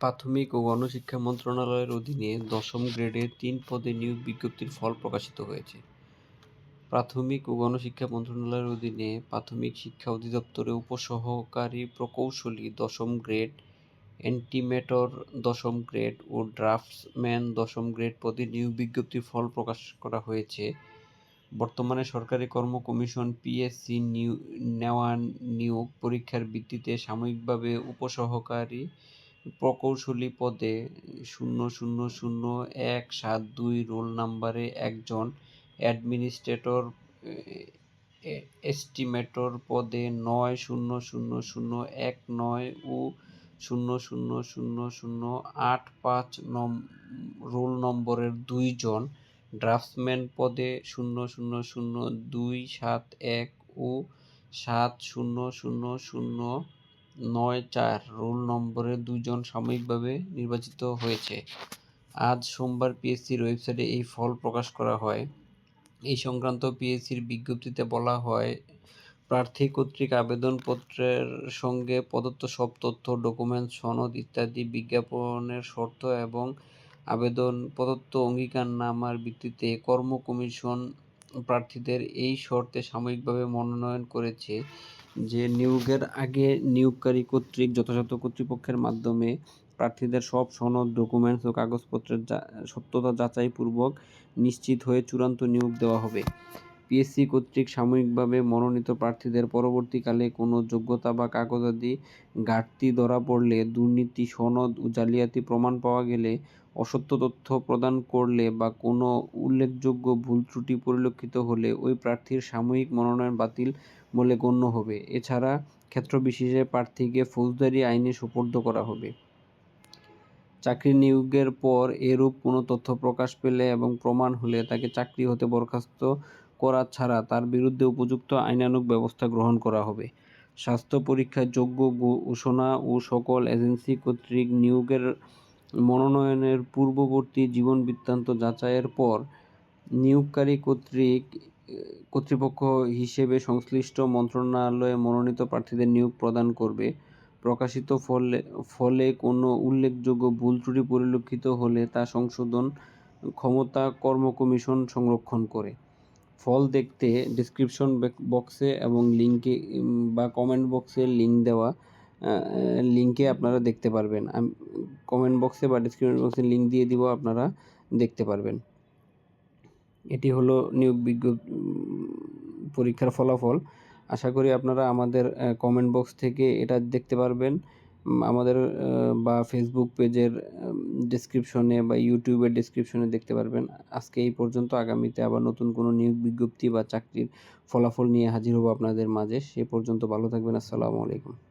প্রাথমিক ও গণশিক্ষা মন্ত্রণালয়ের অধীনে দশম গ্রেডের তিন পদে নিয়োগ বিজ্ঞপ্তির ফল প্রকাশিত হয়েছে। প্রাথমিক ও গণশিক্ষা মন্ত্রণালয়ের অধীনে প্রাথমিক শিক্ষা অধিদপ্তরে উপসহকারী প্রকৌশলী দশম গ্রেড, এন্টিমেটর দশম গ্রেড ও ড্রাফটসম্যান দশম গ্রেড পদে নিয়োগ বিজ্ঞপ্তির ফল প্রকাশ করা হয়েছে। বর্তমানে সরকারি কর্ম কমিশন পিএসসি নিউ নেওয়া নিয়োগ পরীক্ষার ভিত্তিতে সাময়িকভাবে উপসহকারী প্রকৌশলী পদে শূন্য শূন্য শূন্য এক সাত দুই রোল নম্বরে একজন, অ্যাডমিনিস্ট্রেটর এস্টিমেটর পদে নয় শূন্য শূন্য শূন্য এক নয় ও শূন্য শূন্য শূন্য শূন্য আট পাঁচ নম রোল নম্বরের দুইজন, ড্রাফটসম্যান পদে শূন্য শূন্য শূন্য দুই সাত এক ও সাত শূন্য শূন্য শূন্য নয় চার রোল নম্বরে দুজন সাময়িকভাবে নির্বাচিত হয়েছে। আজ সোমবার পিএসসির ওয়েবসাইটে এই ফল প্রকাশ করা হয়। এই সংক্রান্ত পিএসসির বিজ্ঞপ্তিতে বলা হয়, প্রার্থী কর্তৃক আবেদনপত্রের সঙ্গে প্রদত্ত সব তথ্য, ডকুমেন্টস, সনদ ইত্যাদি বিজ্ঞাপনের শর্ত এবং আবেদন প্রদত্ত অঙ্গীকারনামার ভিত্তিতে কর্ম কমিশন প্রার্থীদের এই শর্তে সাময়িকভাবে মনোনয়ন করেছে যে, নিয়োগের আগে নিয়োগকারী কর্তৃক যথাযথ কর্তৃপক্ষের মাধ্যমে প্রার্থীদের সব সনদ, ডকুমেন্টস ও কাগজপত্রের সত্যতা যাচাইপূর্বক নিশ্চিত হয়ে চূড়ান্ত নিয়োগ দেওয়া হবে। পিএসসি কর্তৃক সাময়িকভাবে মনোনীত প্রার্থীদের পরবর্তীকালে কোনো যোগ্যতা বা কাগজাদি ঘাটতি ধরা পড়লে, দুর্নীতি, সনদ ও জালিয়াতির প্রমাণ পাওয়া গেলে, অসত্য তথ্য প্রদান করলে বা কোনো উল্লেখযোগ্য ভুল-ত্রুটি পরিলক্ষিত হলে ওই প্রার্থীর সাময়িক মনোনয়ন বাতিল বলে গণ্য হবে। এছাড়া ক্ষেত্রবিশেষে প্রার্থীকে ফৌজদারি আইনে সোপর্দ করা হবে। চাকরি নিয়োগের পর এরূপ কোনো তথ্য প্রকাশ পেলে এবং প্রমাণ হলে তাকে চাকরি হতে বরখাস্ত করা ছাড়া তার বিরুদ্ধে উপযুক্ত আইনানুগ ব্যবস্থা গ্রহণ করা হবে। স্বাস্থ্য পরীক্ষায় যোগ্য ঘোষণা ও সকল এজেন্সি কর্তৃক নিয়োগের মনোনয়নের পূর্ববর্তী জীবন বৃত্তান্ত যাচাইয়ের পর নিয়োগকারী কর্তৃক, কর্তৃপক্ষ হিসেবে সংশ্লিষ্ট মন্ত্রণালয়ে মনোনীত প্রার্থীদের নিয়োগ প্রদান করবে। প্রকাশিত ফলে কোনো উল্লেখযোগ্য ভুল-ত্রুটি পরিলক্ষিত হলে তা সংশোধন ক্ষমতা কর্ম কমিশন সংরক্ষণ করে। ফল দেখতে ডেসক্রিপশন বক্সে এবং লিংকে বা কমেন্ট বক্সে লিংক দেওয়া লিংকে আপনারা দেখতে পারবেন। কমেন্ট বক্সে বা ডেসক্রিপশন বক্সে লিংক দিয়ে দিব, আপনারা দেখতে পারবেন। এটি হলো নিয়োগ বিজ্ঞ পরীক্ষার ফলাফল। আশা করি আপনারা আমাদের কমেন্ট বক্স থেকে এটা দেখতে পারবেন। আমাদের বা ফেসবুক পেজের ডেসক্রিপশনে বা ইউটিউবের ডেসক্রিপশনে দেখতে পারবেন। আজকে এই পর্যন্ত, আগামীতে আবার নতুন কোনো নিয়োগ বিজ্ঞপ্তি বা চাকরির ফলাফল নিয়ে হাজির হব আপনাদের মাঝে। সে পর্যন্ত ভালো থাকবেন। আসসালামু আলাইকুম।